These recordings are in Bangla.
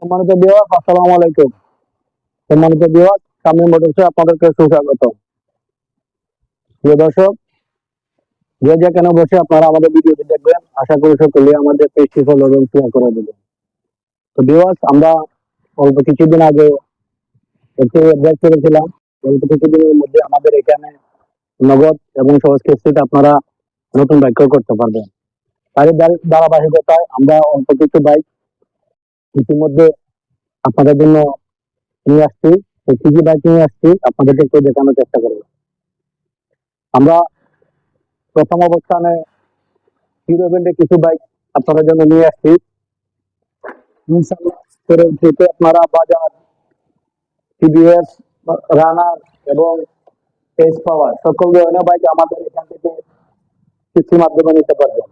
সম্মানিত বিভাগ আলাইকুম। সম্মানিত বিভাগ মোটরসে আপনাদেরকে সুস্বাগত। প্রিয় দর্শক, যে যেখানে বসে আপনারা আমাদের ভিডিওটি দেখবেন, আশা করি সকলে আমাদের এবং করে দেবেন। তো বিভাগ আমরা অল্প কিছুদিন আগে একটু ব্রেক করেছিলাম। অল্প কিছুদিনের মধ্যে আমাদের এখানে নগদ এবং সহজ আপনারা নতুন বাইক করতে পারবেন। ধারা- ধারাবাহিকতায় আমরা অল্প কিছু বাইক ইতিমধ্যে আপনাদের জন্য নিয়ে আসছি কি কি বাইক নিয়ে আসছি আপনাদেরকে একটু দেখানোর চেষ্টা করব। আমরা প্রথম অবস্থানে হিরো ব্র্যান্ডের কিছু বাইক আপনাদের জন্য নিয়ে আসছি। আপনারা বাজার টিভিএস রানার এবং এস পাওয়ার সকল ধরনের বাইক আমাদের এখান থেকে কিস্তির মাধ্যমে নিতে পারবেন।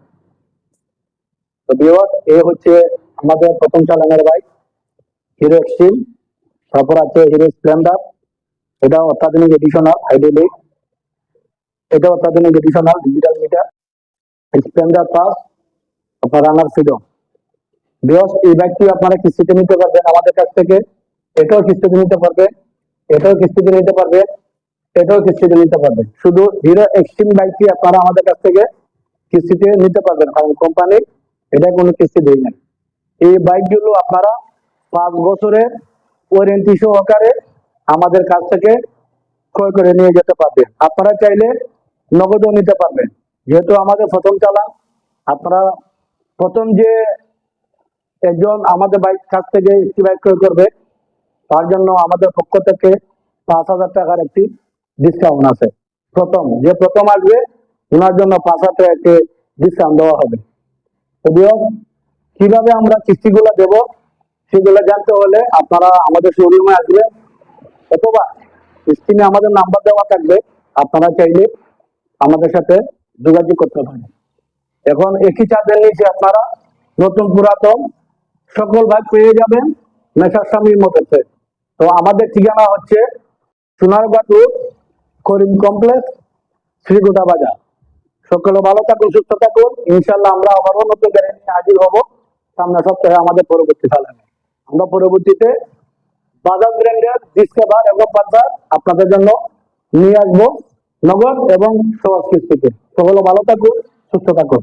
তো বিওয়ার এ হচ্ছে আমাদের প্রথম চালানোর বাইক হিরো এক্সট্রিম, তারপর আছে হিরো স্প্লেন্ডার এটা অত্যাধুনিক এডিশনাল হাইড্রোলিক এটা অত্যাধুনিক এডিশনাল ডিজিটাল মিটার স্প্লেন্ডার আপনার রানার ফ্রিডম বিকজ এই বাইকটি আপনারা কিস্তিতে নিতে পারবেন আমাদের কাছ থেকে, এটাও কিস্তিতে নিতে পারবে, এটাও কিস্তিতে নিতে পারবে, এটাও কিস্তিতে নিতে পারবেন শুধু হিরো এক্সট্রিম বাইকটি আপনারা আমাদের কাছ থেকে কিস্তিতে নিতে পারবেন, কারণ কোম্পানি এটা কোনো কিস্তি দেয় না এই বাইকগুলো আপনারা পাঁচ বছরের ওয়ারেন্টি সহকারে আমাদের কাছ থেকে ক্রয় করে নিয়ে যেতে পারবেন। আপনারা চাইলে নগদও নিতে পারবেন। যেহেতু আমাদের প্রথম চালান, আপনারা প্রথম যে একজন আমাদের বাইক কাছ থেকে একটি বাইক ক্রয় করবে, তার জন্য আমাদের পক্ষ থেকে পাঁচ হাজার টাকার একটি ডিসকাউন্ট আছে। প্রথম, যে প্রথম আসবে ওনার জন্য পাঁচ হাজার টাকা একটি ডিসকাউন্ট দেওয়া হবে। যদিও কীভাবে আমরা কিস্তিগুলো দেব, সেগুলো জানতে হলে আপনারা আমাদের শোরুমে আসবেন অথবা স্ক্রিনে আমাদের নাম্বার দেওয়া থাকবে, আপনারা চাইলে আমাদের সাথে যোগাযোগ করতে পারেন। এখন একই চাঁদের নিচে আপনারা নতুন পুরাতন সকল ভাগ পেয়ে যাবেন মেসার স্বামীর মধ্যে তো আমাদের ঠিকানা হচ্ছে সোনারগাঁটু করিম কমপ্লেক্স, শ্রীগোদা বাজার। সকলে ভালো থাকুন, সুস্থ থাকুন। ইনশাল্লাহ আমরা আবারও নতুন গাড়ি নিয়ে হাজির হব। সামনে সপ্তাহে আমাদের পরবর্তী চালানে আমরা পরবর্তীতে বাজাজ ব্র্যান্ডের ডিসকাভার এবং বাজার আপনাদের জন্য নিয়ে আসব নগদ এবং সহজ কিস্তিতে। সকলে ভালো থাকুন, সুস্থ থাকুন।